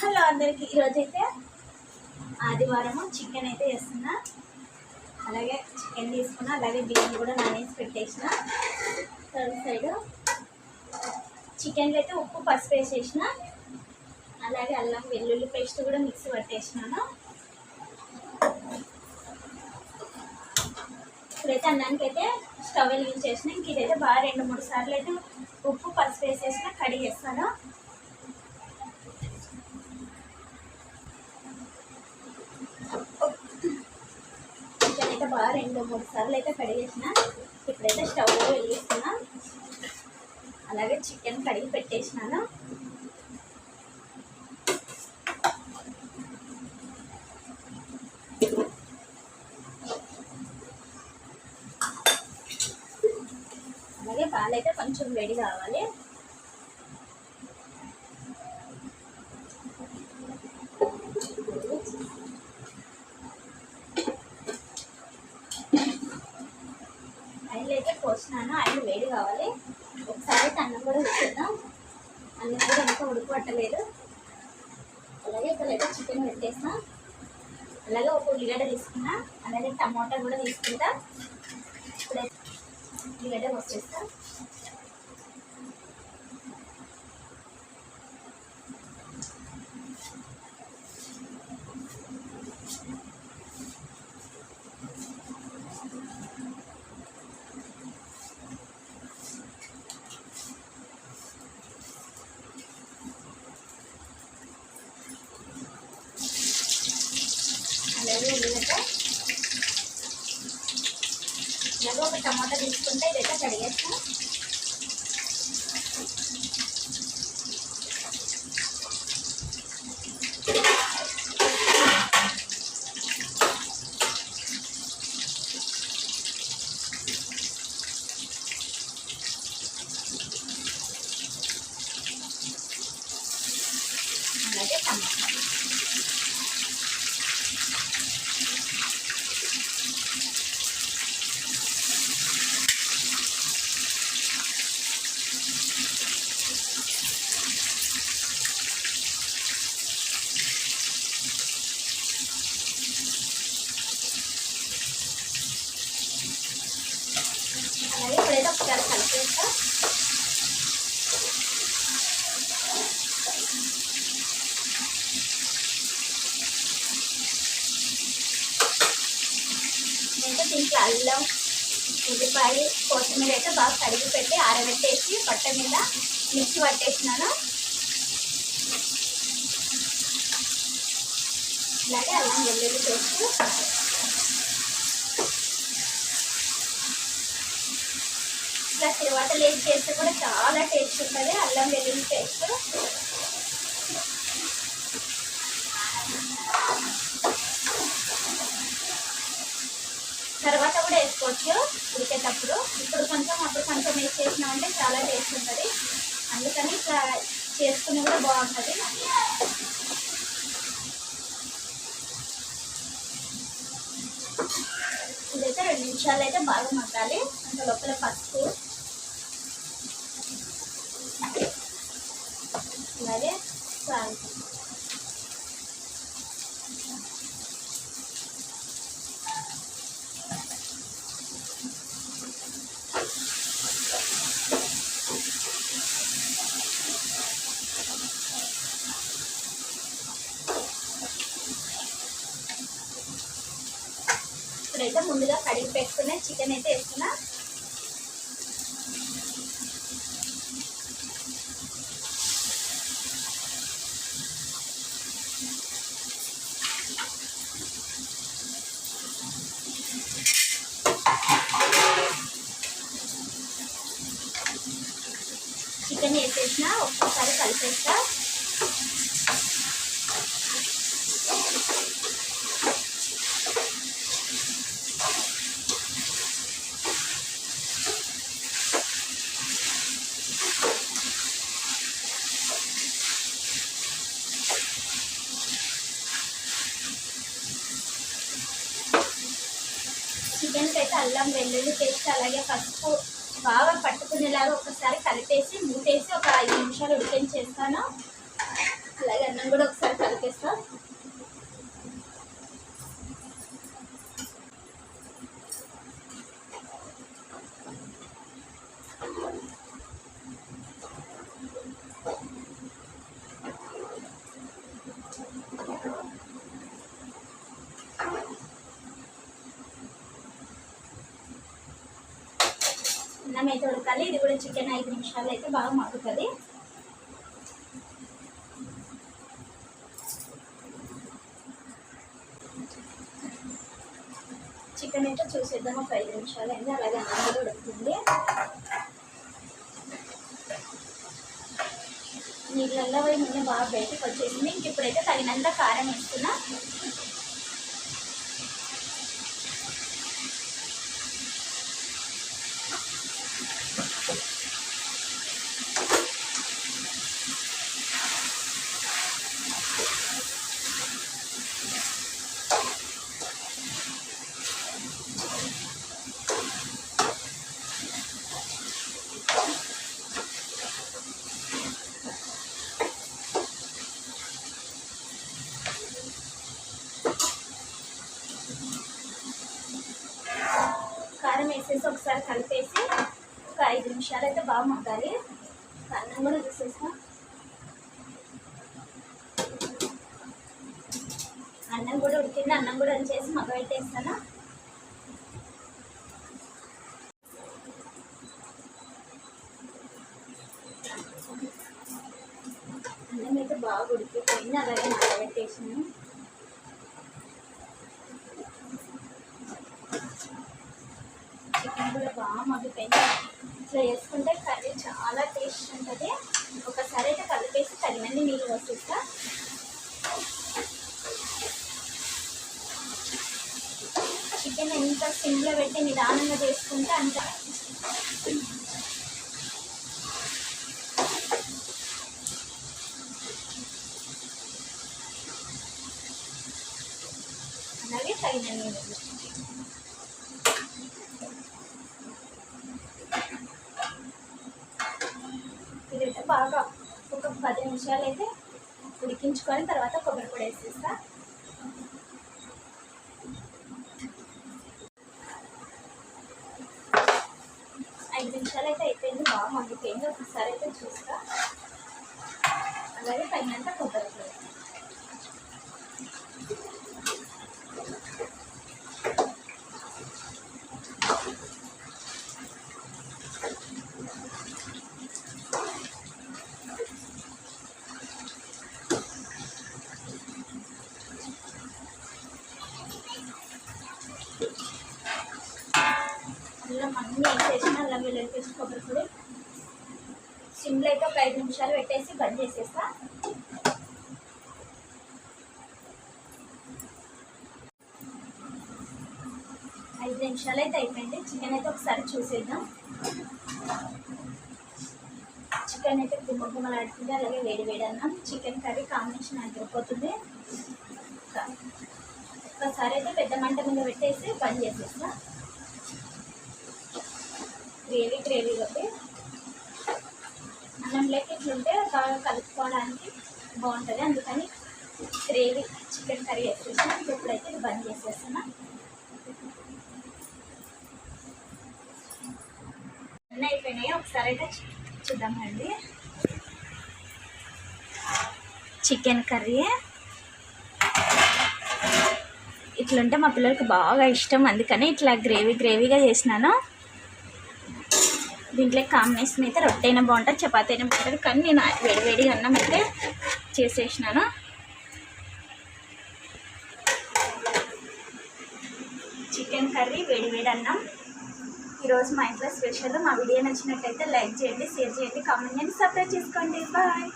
Hello అందరికి. ఈరోజు అయితే ఆదివారము చికెన్ అయితే వేస్తున్నా అలాగే చికెన్ తీసుకున్నా అలాగే బియ్యం కూడా నానేసి పెట్టేసిన. థర్డ్ సైడ్ చికెన్లో అయితే ఉప్పు పసుపు వేసేసిన. అలాగే అల్లం వెల్లుల్లి పేస్ట్ కూడా మిక్సీ పట్టేసినాను. ఇప్పుడైతే అన్నానికి అయితే స్టవ్ వెలిగించేసిన. ఇంక ఇదైతే బాగా రెండు మూడు సార్లు అయితే ఉప్పు పసుపు వేసేసిన కడిగేస్తాను చికెన్ అయితే బాగా రెండు మూడు సార్లు అయితే కడిగేసిన ఇప్పుడైతే స్టవ్ వెలిగిస్తున్నా. అలాగే చికెన్ కడిగి పెట్టేసినాను అలాగే పాలు అయితే కొంచెం వేడి కావాలి. ఆయిల్ అయితే పోసినాను ఆయిల్ వేడి కావాలి. ఒకసారి అయితే అన్నం కూడా వేసేద్దాం. అన్నం కూడా ఇంకా ఉడకబట్టలేదు. అలాగే ఇక్కడ అయితే చికెన్ పెట్టేసిన. అలాగే ఒక ఉల్లిగడ్డ తీసుకున్నా అలాగే టమాటా కూడా తీసుకుంటా. ఉల్లిగడ్డ వచ్చేస్తా అలాగే ఉల్లిగడ్డ అలాగే ఒక టమాటా తీసుకుంటే ఇదైతే కడిగేస్తాం అలాగే టమాటా అలాగే ఒకసారి కలిపేస్తా ఇంకా దీంట్లో అల్లం ఉల్లిపాయ కొత్తిమీర అయితే బాగా కడిగి పెట్టి ఆరబెట్టేసి పట్ట మీద మిక్సీ పట్టేసినాను అలాగే అల్లం వెల్లుల్లి పేస్ట్ ఇట్లా తర్వాత లేట్ చేస్తే కూడా చాలా టేస్ట్ ఉంటుంది అల్లం వెల్లుల్లి పేస్ట్. తర్వాత కూడా వేసుకోవచ్చు ఉడికేటప్పుడు. ఇప్పుడు కొంచెం అప్పుడు కొంచెం వేసి చేసినామంటే చాలా టేస్ట్ ఉంటుంది. అందుకని ఇట్లా చేసుకుని కూడా బాగుంటుంది. ఇదైతే రెండు నిమిషాలు అయితే బాగా మగ్గాలి. అంత లోపల పసుపు అలాగే సాల్ట్ అయితే ముందుగా కడిగి పెట్టుకున్న చికెన్ అయితే వేసుకున్నా. చికెన్ వేసేసిన ఒక్కసారి కలిపేస్తా. చికెన్కి అయితే అల్లం వెల్లుల్లి పేస్ట్ అలాగే పసుపు బాగా పట్టుకునేలాగా ఒకసారి కలిపేసి మూటేసి ఒక ఐదు నిమిషాలు ఉడికించేస్తాను. అలాగే అన్నం కూడా ఒకసారి కలిపేస్తాను అన్నం అయితే ఉడకాలి. ఇది కూడా చికెన్ ఐదు నిమిషాలు అయితే బాగా మగ్గుతుంది. చికెన్ అయితే చూసేద్దాం. ఒక ఐదు నిమిషాలు అయింది. అలాగే అన్నం కూడా ఉడుకుతుంది. నీళ్ళల్లో పోయి ముందు బాగా బయటకు వచ్చేసింది. ఇంక ఇప్పుడైతే తగినంత కారం వేస్తున్నా కారం వేసేసి ఒకసారి కలిపేసి ఒక ఐదు నిమిషాలు అయితే బాగా మగ్గాలి. అన్నం కూడా తీసేస్తా. అన్నం కూడా ఉడికింది. అన్నం కూడా చేసి మగ్గ పెట్టేస్తాను. అన్నం అయితే బాగా ఉడికిపోయింది. అలాగే మగ్గ పెట్టేసాను. చికెన్ కూడా బాగా మగ్గిపోయింది. ఇట్లా చేసుకుంటే కర్రీ చాలా టేస్ట్ ఉంటుంది. ఒకసారి అయితే కలిపేసి తగినన్ని నీళ్ళు వస్తుందా చికెన్ ఎంత సిమ్లో పెట్టి నిదానంగా చేసుకుంటే అంత అలాగే తగిన నీళ్ళు అయితే బాగా ఒక పది నిమిషాలు అయితే ఉడికించుకొని తర్వాత కొబ్బరి పొడి వేసేస్తా. ఐదు నిమిషాలు అయితే అయిపోయింది. బాగా మగ్గిపోయింది. ఒకసారి అయితే చూస్తా. అలాగే పైన కొబ్బరి పొడి అల్లం అన్నీ వేసి కొబ్బరి పొడి సిమ్లో అయితే ఒక ఐదు నిమిషాలు పెట్టేసి బంద్ చేసేస్తా. ఐదు నిమిషాలు అయితే అయిపోయింది. చికెన్ అయితే ఒకసారి చూసేద్దాం. చికెన్ అయితే గుమ్మ గుమ్మలాడుతుంది అలాగే వేడి వేడి అన్నాం చికెన్ కర్రీ కాంబినేషన్ అయిపోతుంది. ఒకసారి అయితే పెద్ద మంట మీద పెట్టేసి బంద్ చేసేస్తా. గ్రేవీ గ్రేవీ ఒకటి. అన్నంలోకి ఇట్లుంటే బాగా కలుపుకోవడానికి బాగుంటుంది. అందుకని గ్రేవీ చికెన్ కర్రీ వేసేసాను ఇప్పుడైతే ఇది బంద్ చేసేస్తున్నా. అన్నీ అయిపోయినాయి. ఒకసారి అయితే చూద్దామండి చికెన్ కర్రీ. ఇట్లుంటే మా పిల్లలకి బాగా ఇష్టం. అందుకని ఇట్లా గ్రేవీ గ్రేవీగా చేసినాను. దీంట్లో కాంబినేషన్ అయితే రొట్టె అయినా బాగుంటుంది చపాతీ అయినా బాగుంటుంది. కానీ నేను వేడివేడి అన్నం అయితే చేసేసినాను. చికెన్ కర్రీ వేడివేడి అన్నం. ఈరోజు మా ఇంట్లో స్పెషల్. మా వీడియో నచ్చినట్టయితే లైక్ చేయండి షేర్ చేయండి కామెంట్ చేయండి సబ్స్క్రైబ్ చేసుకోండి. బాయ్.